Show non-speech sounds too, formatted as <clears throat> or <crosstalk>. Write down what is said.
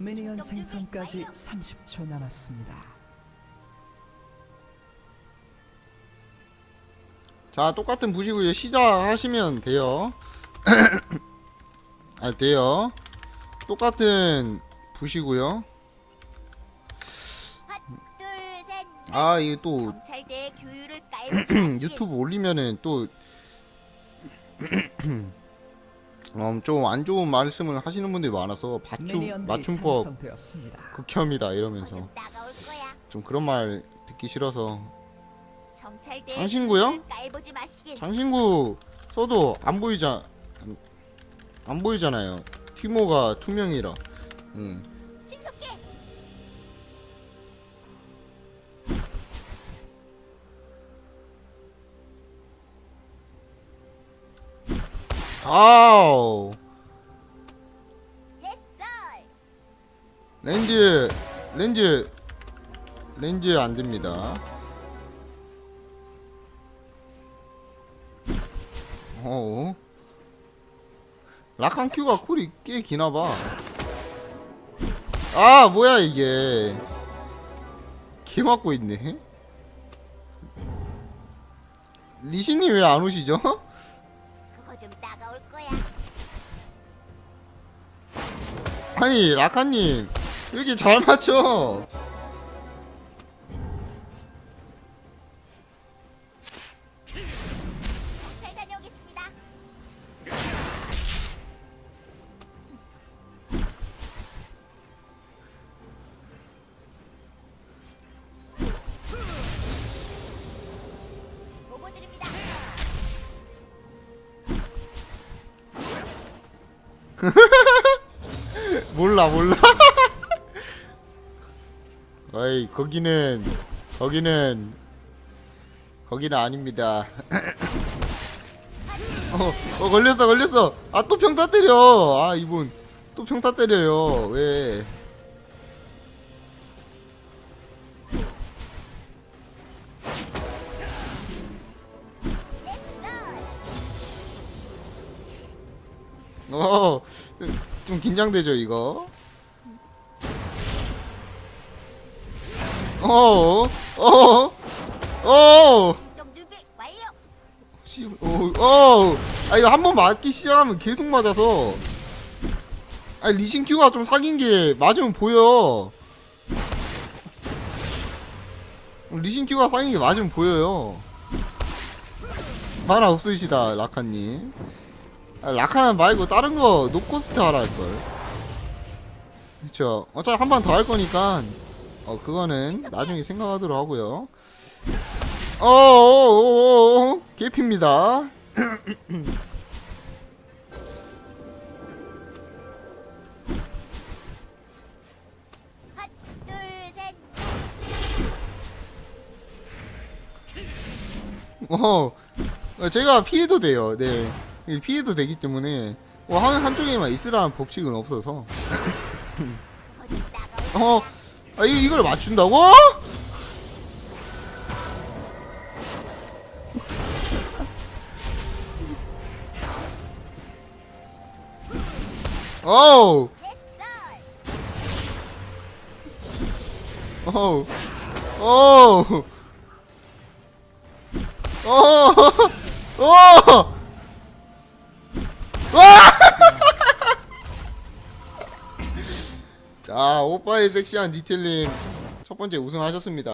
미니언 생성까지 30초 남았습니다. 자 똑같은 부시고요 시작하시면 돼요. <clears throat> 아 돼요. 똑같은 부시고요. 아 이게 또 <clears throat> 유튜브 올리면은 또 <clears throat> 음, 좀안 좋은 말씀을 하시는 분들이 많아서 맞춤 맞춤법. 극혐이다 이러면서 좀 그런 말 듣기 싫어서 장신구요? 마시길. 장신구 써도 안 보이자 안, 안 보이잖아요. 티모가 투명이라. 음. 아우. 렌즈 렌즈 렌즈 안 됩니다. 어. 라칸 큐가 쿨이 꽤 기나 봐. 아, 뭐야 이게. 개 맞고 있네. 리신님 왜 안 오시죠? <laughs> 아니, 라칸님 왜 이렇게 잘 맞춰? 잘 다녀오겠습니다. 보고 드립니다. <laughs> 몰라 몰라. <laughs> 어이 거기는 거기는 거기는 아닙니다. <laughs> 어, 어 걸렸어 걸렸어. 아 또 평타 때려. 아 이분. 또 평타 때려요. 왜? 어, 좀- 좀 긴장되죠 이거. 어, 어, 어. 씨, 어, 어, 아 이거 한 번 맞기 시작하면 계속 맞아서. 아 리신 큐가 좀 사귄 게 맞으면 보여. 리신 큐가 사귄 게 맞으면 보여요. 만화 없으시다 라카님. 아, 라카는 말고 다른 거 노코스트 하라 할걸. 그쵸. 어차피 한 번 더 할 거니까, 어, 그거는 나중에 생각하도록 하고요. 어어어어, 개피입니다. 둘, 셋. 어, 어, 제가 피해도 돼요. 네. 이 피해도 되기 때문에, 어, 한, 한쪽에만 있으라는 법칙은 없어서. 어, 아, 이, 이걸 맞춘다고? 어우. 어우, 어우, 어우, 어, 와! <laughs> 자, 오빠의 섹시한 디테일님 첫 번째 우승하셨습니다.